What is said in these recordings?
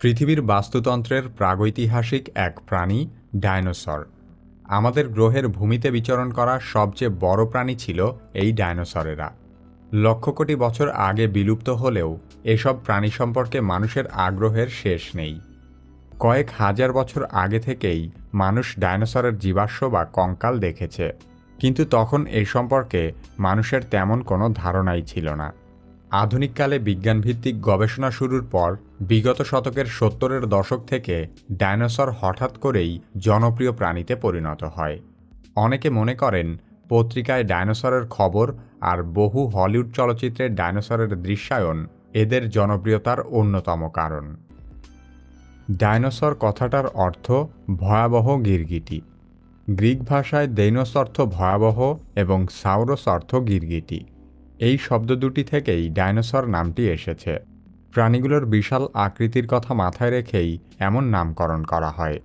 পৃথিবীর বাস্তুতন্ত্রের প্রাগৈতিহাসিক এক প্রাণী ডায়নোসর আমাদের গ্রহের ভূমিতে বিচরণ করা সবচেয়ে বড় প্রাণী ছিল এই ডায়নোসরেরা লক্ষ কোটি বছর আগে বিলুপ্ত হলেও এসব প্রাণী সম্পর্কে মানুষের আগ্রহের শেষ নেই। কয়েক হাজার বছর আগে থেকেই মানুষ ডায়নোসরের জীবাশ্ম বা কঙ্কাল দেখেছে। কিন্তু তখন এই সম্পর্কে মানুষের তেমন কোনো ধারণাই ছিল না। আধুনিককালে বিজ্ঞানভিত্তিক গবেষণা শুরুর পর বিগত শতকের সত্তরের দশক থেকে ডায়নোসর হঠাৎ করেই জনপ্রিয় প্রাণীতে পরিণত হয়। অনেকে মনে করেন পত্রিকায় ডায়নোসরের খবর আর বহু হলিউড চলচ্চিত্রে ডায়নোসরের দৃশ্যায়ন এদের জনপ্রিয়তার অন্যতম কারণ। ডায়নোসর কথাটার অর্থ ভয়াবহ গিরগিটি। গ্রিক ভাষায় দৈনস অর্থ ভয়াবহ এবং সাউরস অর্থ গিরগিটি। এই শব্দ দুটি থেকেই ডাইনোসর নামটি এসেছে। প্রাণীগুলোর বিশাল আকৃতির কথা মাথায় রেখেই এমন নামকরণ করা হয়।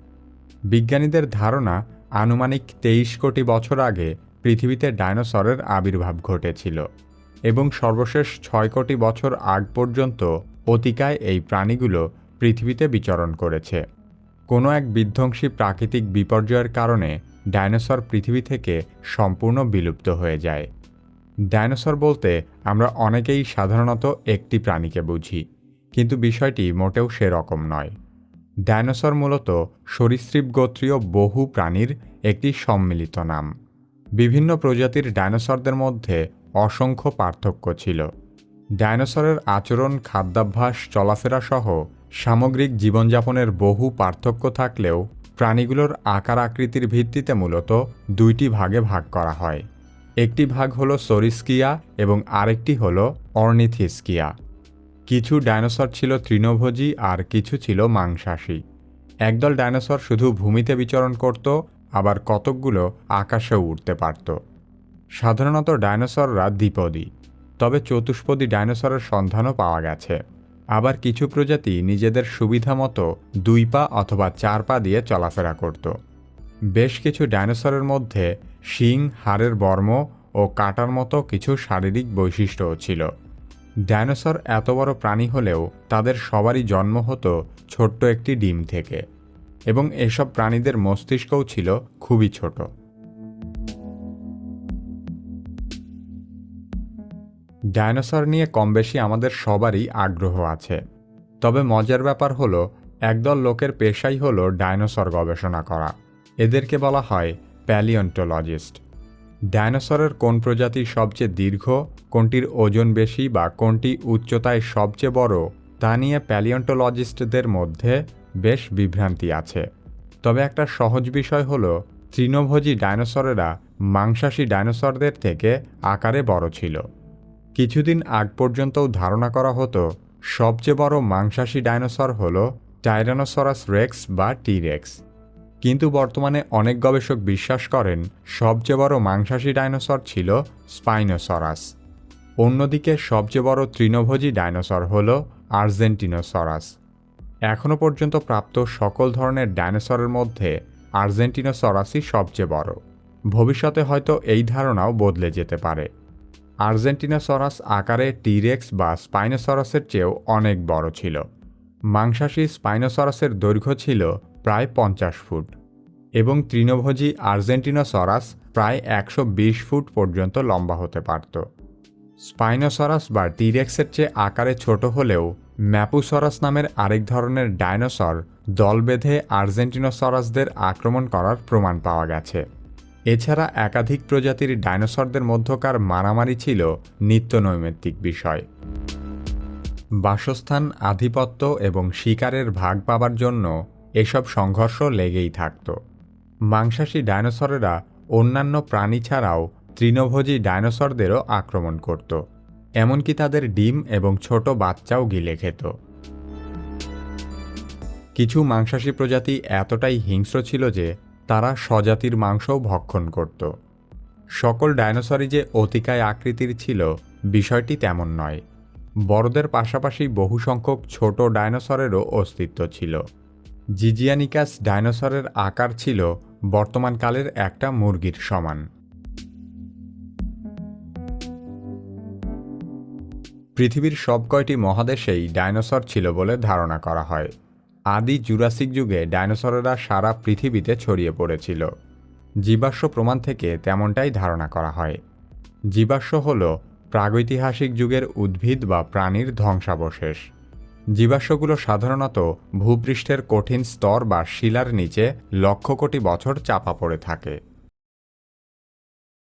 বিজ্ঞানীদের ধারণা, আনুমানিক তেইশ কোটি বছর আগে পৃথিবীতে ডায়নোসরের আবির্ভাব ঘটেছিল এবং সর্বশেষ ছয় কোটি বছর আগ পর্যন্ত অতিকায় এই প্রাণীগুলো পৃথিবীতে বিচরণ করেছে। কোনো এক বিধ্বংসী প্রাকৃতিক বিপর্যয়ের কারণে ডাইনোসর পৃথিবী থেকে সম্পূর্ণ বিলুপ্ত হয়ে যায়। ডায়নোসর বলতে আমরা অনেকেই সাধারণত একটি প্রাণীকে বুঝি, কিন্তু বিষয়টি মোটেও সেরকম নয়। ডায়নোসর মূলত সরীসৃপ গোত্রীয় বহু প্রাণীর একটি সম্মিলিত নাম। বিভিন্ন প্রজাতির ডায়নোসরদের মধ্যে অসংখ্য পার্থক্য ছিল। ডায়নোসরের আচরণ, খাদ্যাভ্যাস, চলাফেরা সহ সামগ্রিক জীবনযাপনের বহু পার্থক্য থাকলেও প্রাণীগুলোর আকার আকৃতির ভিত্তিতে মূলত দুইটি ভাগে ভাগ করা হয়। একটি ভাগ হলো সরিস্কিয়া এবং আরেকটি হলো অর্নিথিস্কিয়া। কিছু ডায়নোসর ছিল তৃণভোজী আর কিছু ছিল মাংসাশী। একদল ডায়নোসর শুধু ভূমিতে বিচরণ করত, আবার কতকগুলো আকাশেও উঠতে পারত। সাধারণত ডায়নোসররা দ্বিপদী, তবে চতুষ্পদী ডায়নোসরের সন্ধানও পাওয়া গেছে। আবার কিছু প্রজাতি নিজেদের সুবিধা মতো দুই পা অথবা চার পা দিয়ে চলাফেরা করত। বেশ কিছু ডায়নোসরের মধ্যে শিং, হাড়ের বর্ম ও কাটার মতো কিছু শারীরিক বৈশিষ্ট্যও ছিল। ডায়নোসর এত বড় প্রাণী হলেও তাদের সবারই জন্ম হতো ছোট্ট একটি ডিম থেকে এবং এসব প্রাণীদের মস্তিষ্কও ছিল খুবই ছোট। ডায়নোসর নিয়ে কম বেশি আমাদের সবারই আগ্রহ আছে। তবে মজার ব্যাপার হলো, একদল লোকের পেশাই হলো ডায়নোসর গবেষণা করা। এদেরকে বলা হয় প্যালিওন্টোলজিস্ট ডায়নোসরের কোন প্রজাতি সবচেয়ে দীর্ঘ, কোনটির ওজন বেশি বা কোনটি উচ্চতায় সবচেয়ে বড়, তা নিয়ে প্যালিওন্টোলজিস্টদের মধ্যে বেশ বিভ্রান্তি আছে। তবে একটা সহজ বিষয় হল, তৃণভোজী ডায়নোসরেরা মাংসাশী ডায়নোসরদের থেকে আকারে বড় ছিল। কিছুদিন আগ পর্যন্তও ধারণা করা হতো, সবচেয়ে বড় মাংসাশী ডায়নোসর হল টাইরানোসরাস রেক্স বা টিরেক্স কিন্তু বর্তমানে অনেক গবেষক বিশ্বাস করেন সবচেয়ে বড় মাংসাশী ডাইনোসর ছিল স্পাইনোসরাস। অন্যদিকে সবচেয়ে বড় তৃণভোজী ডাইনোসর হল আর্জেন্টিনোসরাস। এখনও পর্যন্ত প্রাপ্ত সকল ধরনের ডাইনোসরের মধ্যে আর্জেন্টিনোসরাসই সবচেয়ে বড়। ভবিষ্যতে হয়তো এই ধারণাও বদলে যেতে পারে। আর্জেন্টিনোসরাস আকারে টিরেক্স বা স্পাইনোসরাসের চেয়েও অনেক বড় ছিল। মাংসাশী স্পাইনোসরাসের দৈর্ঘ্য ছিল প্রায় পঞ্চাশ ফুট এবং তৃণভোজী আর্জেন্টিনোসরাস প্রায় একশো বিশ ফুট পর্যন্ত লম্বা হতে পারত। স্পাইনোসরাস বা টিরেক্সের চেয়ে আকারে ছোট হলেও ম্যাপুসরাস নামের আরেক ধরনের ডায়নোসর দল বেঁধে আর্জেন্টিনোসরাসদের আক্রমণ করার প্রমাণ পাওয়া গেছে। এছাড়া একাধিক প্রজাতির ডায়নোসরদের মধ্যকার মারামারি ছিল নিত্য নৈমিত্তিক বিষয়। বাসস্থান, আধিপত্য এবং শিকারের ভাগ পাবার জন্য এসব সংঘর্ষ লেগেই থাকত। মাংসাশী ডায়নোসরেরা অন্যান্য প্রাণী ছাড়াও তৃণভোজী ডাইনোসরদেরও আক্রমণ করত। এমনকি তাদের ডিম এবং ছোট বাচ্চাও গিলে খেত। কিছু মাংসাশী প্রজাতি এতটাই হিংস্র ছিল যে তারা স্বজাতির মাংসও ভক্ষণ করত। সকল ডায়নোসরই যে অতিকায় আকৃতির ছিল বিষয়টি তেমন নয়। বড়দের পাশাপাশি বহু সংখ্যক ছোট ডায়নোসরেরও অস্তিত্ব ছিল। জিজিয়ানিকাস ডাইনোসরের আকার ছিল বর্তমানকালের একটা মুরগির সমান। পৃথিবীর সব কয়টি মহাদেশেই ডাইনোসর ছিল বলে ধারণা করা হয়। আদি জুরাসিক যুগে ডাইনোসরেরা সারা পৃথিবীতে ছড়িয়ে পড়েছিল। জীবাশ্ম প্রমাণ থেকে তেমনটাই ধারণা করা হয়। জীবাশ্ম হল প্রাগৈতিহাসিক যুগের উদ্ভিদ বা প্রাণীর ধ্বংসাবশেষ। জীবাশ্মগুলো সাধারণত ভূপৃষ্ঠের কঠিন স্তর বা শিলার নিচে লক্ষ কোটি বছর চাপা পড়ে থাকে।